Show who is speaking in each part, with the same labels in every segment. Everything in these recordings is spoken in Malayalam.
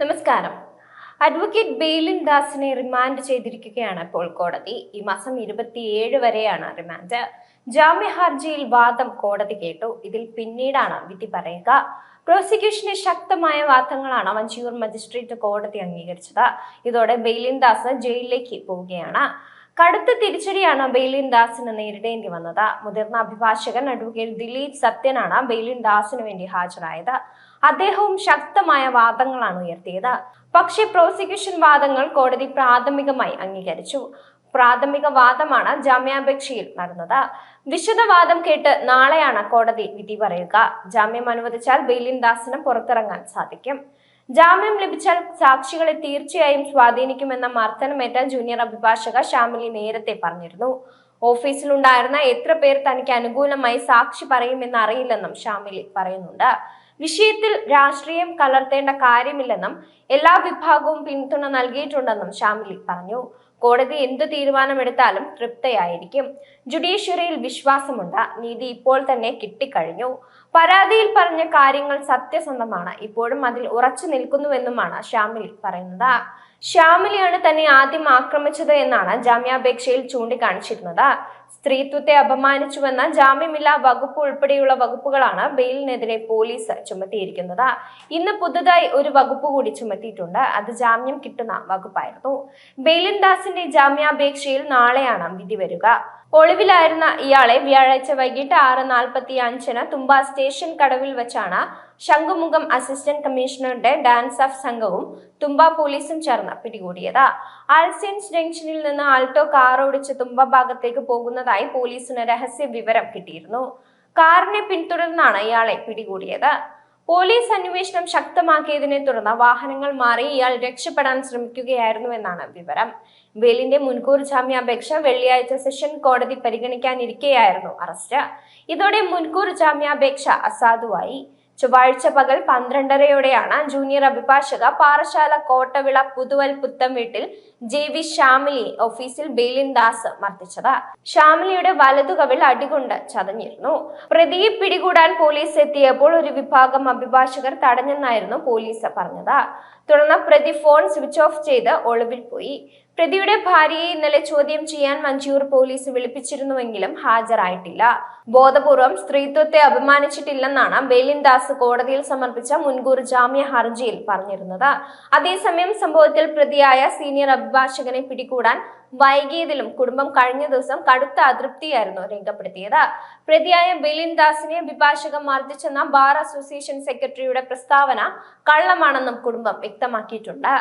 Speaker 1: നമസ്കാരം. അഡ്വക്കേറ്റ് ബെയിലിൻ ദാസിനെ റിമാൻഡ് ചെയ്തിരിക്കുകയാണ് ഇപ്പോൾ കോടതി. ഈ മാസം ഇരുപത്തിയേഴ് വരെയാണ് റിമാൻഡ്. ജാമ്യ ഹർജിയിൽ വാദം കോടതി കേട്ടു. ഇതിൽ പിന്നീടാണ് വിധി പറയുക. പ്രോസിക്യൂഷന് ശക്തമായ വാദങ്ങളാണ് വഞ്ചിയൂർ മജിസ്ട്രേറ്റ് കോടതി അംഗീകരിച്ചത്. ഇതോടെ ബെയിലിൻ ദാസ് ജയിലിലേക്ക് പോവുകയാണ്. കടുത്ത തിരിച്ചടിയാണ് ബെയിലിൻ ദാസിന് നേരിടേണ്ടി വന്നത്. മുതിർന്ന അഭിഭാഷകൻ അഡ്വക്കേറ്റ് ദിലീപ് സത്യനാണ് ബെയിലിൻ ദാസിന് വേണ്ടി ഹാജരായത്. അദ്ദേഹവും ശക്തമായ വാദങ്ങളാണ് ഉയർത്തിയത്. പക്ഷെ പ്രോസിക്യൂഷൻ വാദങ്ങൾ കോടതി പ്രാഥമികമായി അംഗീകരിച്ചു. പ്രാഥമിക വാദമാണ് ജാമ്യാപേക്ഷയിൽ നടന്നത്. വിശദവാദം കേട്ട് നാളെയാണ് കോടതി വിധി പറയുക. ജാമ്യം അനുവദിച്ചാൽ ബെയിലിൻ ദാസിന് പുറത്തിറങ്ങാൻ സാധിക്കും. ജാമ്യം ലഭിച്ചാൽ സാക്ഷികളെ തീർച്ചയായും സ്വാധീനിക്കുമെന്ന മർദ്ദനമേറ്റ ജൂനിയർ അഭിഭാഷക ഷാമിലി നേരത്തെ പറഞ്ഞിരുന്നു. ഓഫീസിലുണ്ടായിരുന്ന എത്ര പേർ തനിക്ക് അനുകൂലമായി സാക്ഷി പറയുമെന്ന് അറിയില്ലെന്നും ഷാമിലി പറയുന്നുണ്ട്. വിഷയത്തിൽ രാഷ്ട്രീയം കലർത്തേണ്ട കാര്യമില്ലെന്നും എല്ലാ വിഭാഗവും പിന്തുണ നൽകിയിട്ടുണ്ടെന്നും ഷാമിലി പറഞ്ഞു. കോടതി എന്തു തീരുമാനമെടുത്താലും തൃപ്തയായിരിക്കും. ജുഡീഷ്യറിയിൽ വിശ്വാസമുണ്ട്. നീതി ഇപ്പോൾ തന്നെ കിട്ടിക്കഴിഞ്ഞു. പരാതിയിൽ പറഞ്ഞ കാര്യങ്ങൾ സത്യസന്ധമാണ്. ഇപ്പോഴും അതിൽ ഉറച്ചു നിൽക്കുന്നുവെന്നുമാണ് ഷാമിലി പറയുന്നത്. ശ്യാമിലിയാണ് തന്നെ ആദ്യം ആക്രമിച്ചത് എന്നാണ് ജാമ്യാപേക്ഷയിൽ ചൂണ്ടിക്കാണിച്ചിരുന്നത്. സ്ത്രീത്വത്തെ അപമാനിച്ചുവെന്ന ജാമ്യമില്ലാ വകുപ്പ് ഉൾപ്പെടെയുള്ള വകുപ്പുകളാണ് ബെയിലിനെതിരെ പോലീസ് ചുമത്തിയിരിക്കുന്നത്. ഇന്ന് പുതുതായി ഒരു വകുപ്പ് കൂടി ചുമത്തിയിട്ടുണ്ട്. അത് ജാമ്യം കിട്ടുന്ന വകുപ്പായിരുന്നു. ബെയിലിൻദാസിന്റെ ജാമ്യാപേക്ഷയിൽ നാളെയാണ് വിധി വരിക. ഒളിവിലായിരുന്ന ഇയാളെ വ്യാഴാഴ്ച വൈകിട്ട് ആറ് നാൽപ്പത്തി അഞ്ചിന് തുമ്പ സ്റ്റേഷൻ കടവിൽ വെച്ചാണ് ശംഖുമുഖം അസിസ്റ്റന്റ് കമ്മീഷണറുടെ ഡാൻസ് ഓഫ് സംഘവും തുമ്പ പോലീസും ചേർന്ന് പിടികൂടിയത്. ആൽസിയൻസ് ജംഗ്ഷനിൽ നിന്ന് ആൾട്ടോ കാർ ഓടിച്ച് തുമ്പ ഭാഗത്തേക്ക് പോകുന്നതായി പോലീസിന് രഹസ്യ വിവരം കിട്ടിയിരുന്നു. കാറിനെ പിന്തുടർന്നാണ് ഇയാളെ പിടികൂടിയത്. പോലീസ് അന്വേഷണം ശക്തമാക്കിയതിനെ തുടർന്ന് വാഹനങ്ങൾ മാറി ഇയാൾ രക്ഷപ്പെടാൻ ശ്രമിക്കുകയായിരുന്നുവെന്നാണ് വിവരം. ബെയിലിന്റെ മുൻകൂർ ജാമ്യാപേക്ഷ വെള്ളിയാഴ്ച സെഷൻ കോടതി പരിഗണിക്കാനിരിക്കെയായിരുന്നു അറസ്റ്റ്. ഇതോടെ മുൻകൂർ ജാമ്യാപേക്ഷ അസാധുവായി. ചൊവ്വാഴ്ച പകൽ പന്ത്രണ്ടരയോടെയാണ് ജൂനിയർ അഭിഭാഷക പാറശാല കോട്ടവിള പുതുവൽ പുത്തം വീട്ടിൽ ജെ വി ഷാമിലി ഓഫീസിൽ ബെയിലിൻ ദാസ് മർദ്ദിച്ചത്. ഷാമിലിയുടെ വലതുകവിൽ അടികൊണ്ട് ചതഞ്ഞിരുന്നു. പ്രതിയെ പിടികൂടാൻ പോലീസ് എത്തിയപ്പോൾ ഒരു വിഭാഗം അഭിഭാഷകർ തടഞ്ഞെന്നായിരുന്നു പോലീസ് പറഞ്ഞത്. തുടർന്ന് പ്രതി ഫോൺ സ്വിച്ച് ഓഫ് ചെയ്ത് ഒളിവിൽ പോയി. പ്രതിയുടെ ഭാര്യയെ ഇന്നലെ ചോദ്യം ചെയ്യാൻ മഞ്ചൂർ പോലീസ് വിളിപ്പിച്ചിരുന്നുവെങ്കിലും ഹാജരായിട്ടില്ല. ബോധപൂർവം സ്ത്രീത്വത്തെ അപമാനിച്ചിട്ടില്ലെന്നാണ് ബേലിൻദാസ് ദാസ് കോടതിയിൽ സമർപ്പിച്ച മുൻകൂർ ജാമ്യ ഹർജിയിൽ പറഞ്ഞിരുന്നത്. അതേസമയം സംഭവത്തിൽ പ്രതിയായ സീനിയർ അഭിഭാഷകനെ പിടികൂടാൻ വൈകിയതിലും കുടുംബം കഴിഞ്ഞ ദിവസം കടുത്ത അതൃപ്തിയായിരുന്നു രംഗപ്പെടുത്തിയത് പ്രതിയായ ബിലിൻ ദാസിനെ വിഭാഷകം മർദ്ദിച്ചെന്ന ബാർ അസോസിയേഷൻ സെക്രട്ടറിയുടെ പ്രസ്താവന കള്ളമാണെന്നും കുടുംബം വ്യക്തമാക്കിയിട്ടുണ്ട്.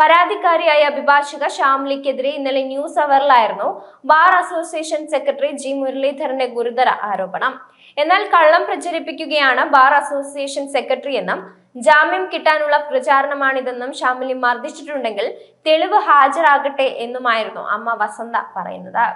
Speaker 1: പരാതിക്കാരിയായ അഭിഭാഷക ഷാംലിക്കെതിരെ ഇന്നലെ ന്യൂസ് അവറിലായിരുന്നു ബാർ അസോസിയേഷൻ സെക്രട്ടറി ജി മുരളീധരന്റെ ഗുരുതര ആരോപണം. എന്നാൽ കള്ളം പ്രചരിപ്പിക്കുകയാണ് ബാർ അസോസിയേഷൻ സെക്രട്ടറി എന്നും ജാമ്യം കിട്ടാനുള്ള പ്രചാരണമാണിതെന്നും ഷാമിലി മർദ്ദിച്ചിട്ടുണ്ടെങ്കിൽ തെളിവ് ഹാജരാകട്ടെ എന്നുമായിരുന്നു അമ്മ വസന്ത പറയുന്നത്.